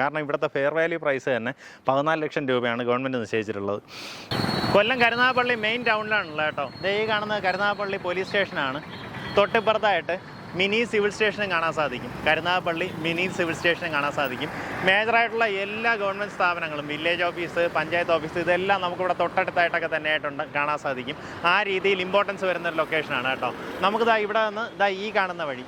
കാരണം ഇവിടുത്തെ fair value price തന്നെ പതിനാല് ലക്ഷം രൂപയാണ് ഗവൺമെന്റ് നിശ്ചയിച്ചിട്ടുള്ളത്. കൊല്ലം കരുനാഗപ്പള്ളി മെയിൻ ടൗണിലാണുള്ളത് കേട്ടോ. ഈ കാണുന്നത് കരുനാഗപ്പള്ളി പോലീസ് സ്റ്റേഷനാണ് തൊട്ടിപ്പുറത്തായിട്ട് മിനി സിവിൽ സ്റ്റേഷനും കാണാൻ സാധിക്കും. കരുനാഗപ്പള്ളി മിനി സിവിൽ സ്റ്റേഷനും കാണാൻ സാധിക്കും. മേജറായിട്ടുള്ള എല്ലാ ഗവൺമെന്റ് സ്ഥാപനങ്ങളും വില്ലേജ് ഓഫീസ് പഞ്ചായത്ത് ഓഫീസ് ഇതെല്ലാം നമുക്കിവിടെ തൊട്ടടുത്തായിട്ടൊക്കെ തന്നെ ആയിട്ടുണ്ട് കാണാൻ സാധിക്കും. ആ രീതിയിൽ ഇമ്പോർട്ടൻസ് വരുന്ന ഒരു ലൊക്കേഷനാണ് കേട്ടോ. നമുക്കിതാ ഇവിടെ നിന്ന് ഇതാ ഈ കാണുന്ന വഴി.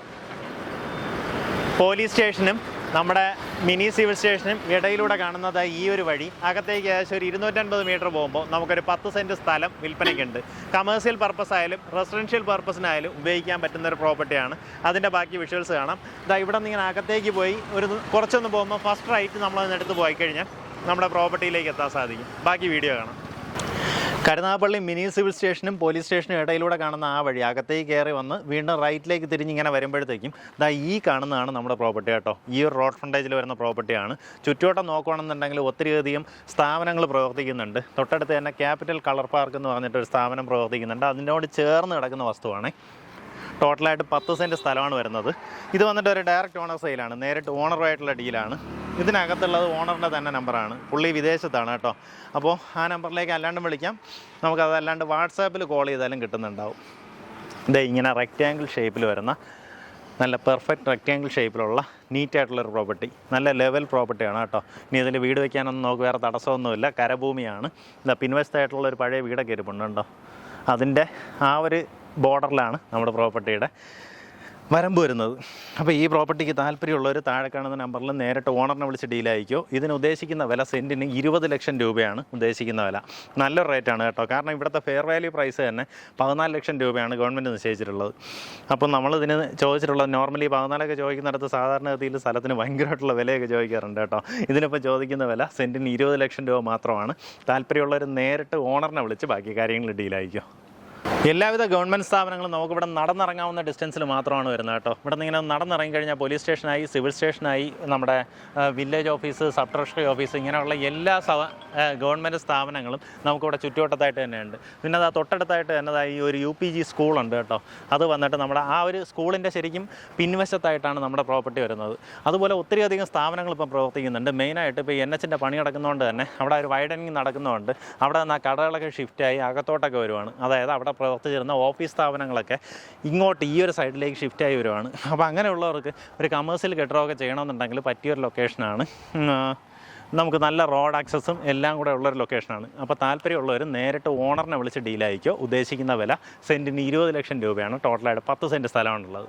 പോലീസ് സ്റ്റേഷനും നമ്മുടെ മിനി സിവിൽ സ്റ്റേഷനും ഇടയിലൂടെ കാണുന്നത് ഈ ഒരു വഴി. അകത്തേക്ക് ഏകദേശം ഒരു ഇരുന്നൂറ്റൻപത് മീറ്റർ പോകുമ്പോൾ നമുക്കൊരു പത്ത് സെന്റ് സ്ഥലം വിൽപ്പനയ്ക്കുണ്ട് കമേഴ്സ്യൽ പർപ്പസ് ആയാലും റെസിഡൻഷ്യൽ പർപ്പസിനായാലും ഉപയോഗിക്കാൻ പറ്റുന്ന ഒരു പ്രോപ്പർട്ടിയാണ് അതിന്റെ ബാക്കി വിഷ്വൽസ് കാണാം. ഇതാ ഇവിടെ നിന്ന് ഇങ്ങനെ അകത്തേക്ക് പോയി ഒരു കുറച്ചൊന്ന് പോകുമ്പോൾ ഫസ്റ്റ് റൈറ്റ് നമ്മളതിനടുത്ത് പോയി കഴിഞ്ഞാൽ നമ്മുടെ പ്രോപ്പർട്ടിയിലേക്ക് എത്താൻ സാധിക്കും. ബാക്കി വീഡിയോ കാണാം. കരുനാഗപ്പള്ളി മിനി സിവിൽ സ്റ്റേഷനും പോലീസ് സ്റ്റേഷനും ഇടയിലൂടെ കാണുന്ന ആ വഴി അകത്തേക്ക് കയറി വന്ന് വീണ്ടും റൈറ്റിലേക്ക് തിരിഞ്ഞ് ഇങ്ങനെ വരുമ്പോഴത്തേക്കും ഇതാ ഈ കാണുന്നതാണ് നമ്മുടെ പ്രോപ്പർട്ടി കേട്ടോ. ഈ ഒരു റോഡ് ഫ്രണ്ടേജിൽ വരുന്ന പ്രോപ്പർട്ടിയാണ്. ചുറ്റുവട്ടം നോക്കുകയാണെന്നുണ്ടെങ്കിൽ ഒത്തിരിയധികം സ്ഥാപനങ്ങൾ പ്രവർത്തിക്കുന്നുണ്ട്. തൊട്ടടുത്ത് തന്നെ ക്യാപിറ്റൽ കളർ പാർക്ക് എന്ന് പറഞ്ഞിട്ടൊരു സ്ഥാപനം പ്രവർത്തിക്കുന്നുണ്ട്. അതിനോട് ചേർന്ന് കിടക്കുന്ന വസ്തുവാണ്. ടോട്ടലായിട്ട് പത്ത് സെന്റ് സ്ഥലമാണ് വരുന്നത്. ഇത് വന്നിട്ട് ഒരു ഡയറക്റ്റ് ഓണർ സെയിലാണ്. നേരിട്ട് ഓണറുമായിട്ടുള്ള ഡീലാണ്. ഇതിനകത്തുള്ളത് ഓണറിന്റെ തന്നെ നമ്പറാണ്. പുള്ളി വിദേശത്താണ് കേട്ടോ. അപ്പോൾ ആ നമ്പറിലേക്ക് അല്ലാണ്ടും വിളിക്കാം. നമുക്ക് അതല്ലാണ്ട് വാട്സാപ്പിൽ കോൾ ചെയ്താലും കിട്ടുന്നുണ്ടാവും. ഇതേ ഇങ്ങനെ റെക്റ്റാങ്കിൾ ഷേപ്പിൽ വരുന്ന നല്ല പെർഫെക്റ്റ് റെക്റ്റാങ്കിൾ ഷേപ്പിലുള്ള നീറ്റായിട്ടുള്ളൊരു പ്രോപ്പർട്ടി നല്ല ലെവൽ പ്രോപ്പർട്ടിയാണ് കേട്ടോ. ഇനി ഇതിൽ വീട് വയ്ക്കാനൊന്നും നമുക്ക് വേറെ തടസ്സമൊന്നുമില്ല. കരഭൂമിയാണ്. ഇതാ പിൻവശത്തായിട്ടുള്ള ഒരു പഴയ വീടൊക്കെ ഇരിപ്പുണ്ട് കേട്ടോ അതിന്റെ ആ ഒരു ബോർഡറിലാണ് നമ്മുടെ പ്രോപ്പർട്ടിയുടെ വരമ്പ് വരുന്നത്. അപ്പോൾ ഈ പ്രോപ്പർട്ടിക്ക് താല്പര്യമുള്ളവർ താഴെ കാണുന്ന നമ്പറിൽ നേരിട്ട് ഓണറിനെ വിളിച്ച് ഡീലായിരിക്കോ ഇതിന് ഉദ്ദേശിക്കുന്ന വില സെന്റിന് ഇരുപത് ലക്ഷം രൂപയാണ് ഉദ്ദേശിക്കുന്ന വില. നല്ലൊരു റേറ്റാണ് കേട്ടോ. കാരണം ഇവിടുത്തെ ഫെയർ വാല്യൂ പ്രൈസ് തന്നെ പതിനാല് ലക്ഷം രൂപയാണ് ഗവൺമെന്റ് നിശ്ചയിച്ചിട്ടുള്ളത്. അപ്പോൾ നമ്മളിതിന് ചോദിച്ചിട്ടുള്ളത് നോർമലി പതിനാലൊക്കെ ചോദിക്കുന്നിടത്ത് സാധാരണഗതിയിൽ സ്ഥലത്തിന് ഭയങ്കരമായിട്ടുള്ള വിലയൊക്കെ ചോദിക്കാറുണ്ട് കേട്ടോ. ഇതിനിപ്പോൾ ചോദിക്കുന്ന വില സെന്റിന് ഇരുപത് ലക്ഷം രൂപ മാത്രമാണ്. താല്പര്യമുള്ളവർ നേരിട്ട് ഓണറിനെ വിളിച്ച് ബാക്കി കാര്യങ്ങൾ ഡീലായിരിക്കും എല്ലാവിധ ഗവൺമെന്റ് സ്ഥാപനങ്ങളും നമുക്കിവിടെ നടന്നിറങ്ങാവുന്ന ഡിസ്റ്റൻസിൽ മാത്രമാണ് വരുന്നത് കേട്ടോ. ഇവിടെ നിന്ന് ഇങ്ങനെ നടന്നിറങ്ങി കഴിഞ്ഞാൽ പോലീസ് സ്റ്റേഷനായി സിവിൽ സ്റ്റേഷനായി നമ്മുടെ village office sub treasury office ഇങ്ങനെയുള്ള എല്ലാ ഗവൺമെന്റ് സ്ഥാപനങ്ങളും നമുക്കിവിടെ ചുറ്റുവട്ടത്തായിട്ട് തന്നെയുണ്ട്. പിന്നെ അത് തൊട്ടടുത്തായിട്ട് തന്നെ ഈ ഒരു യു പി ജി സ്കൂളുണ്ട് കേട്ടോ. അത് വന്നിട്ട് നമ്മുടെ ആ ഒരു സ്കൂളിന്റെ ശരിക്കും പിൻവശത്തായിട്ടാണ് നമ്മുടെ പ്രോപ്പർട്ടി വരുന്നത്. അതുപോലെ ഒത്തിരി അധികം സ്ഥാപനങ്ങൾ ഇപ്പം പ്രവർത്തിക്കുന്നുണ്ട്. മെയിനായിട്ട് ഇപ്പോൾ എൻ എച്ചിന്റെ പണി നടക്കുന്നതുകൊണ്ട് തന്നെ അവിടെ ഒരു വൈഡനിങ് നടക്കുന്നതുകൊണ്ട് അവിടെ നിന്ന് ആ കടകളൊക്കെ ഷിഫ്റ്റായി അകത്തോട്ടൊക്കെ വരുവാണ്. അതായത് അവിടെ പ്രവർത്തിച്ചിരുന്ന ഓഫീസ് സ്ഥാപനങ്ങളൊക്കെ ഇങ്ങോട്ട് ഈ ഒരു സൈഡിലേക്ക് ഷിഫ്റ്റ് ആയി വരുവാണ്. അപ്പോൾ അങ്ങനെയുള്ളവർക്ക് ഒരു കമേഴ്സ്യൽ കെട്ടിടമൊക്കെ ചെയ്യണമെന്നുണ്ടെങ്കിൽ പറ്റിയൊരു ലൊക്കേഷനാണ് നമുക്ക് നല്ല റോഡ് ആക്സസും എല്ലാം കൂടെ ഉള്ളൊരു ലൊക്കേഷനാണ് അപ്പോൾ താല്പര്യമുള്ളവർ നേരിട്ട് ഓണറിനെ വിളിച്ച് ഡീലായിക്കോ ഉദ്ദേശിക്കുന്ന വില സെന്റിന് ഇരുപത് ലക്ഷം രൂപയാണ്. ടോട്ടലായിട്ട് പത്ത് സെന്റ് സ്ഥലമാണുള്ളത്.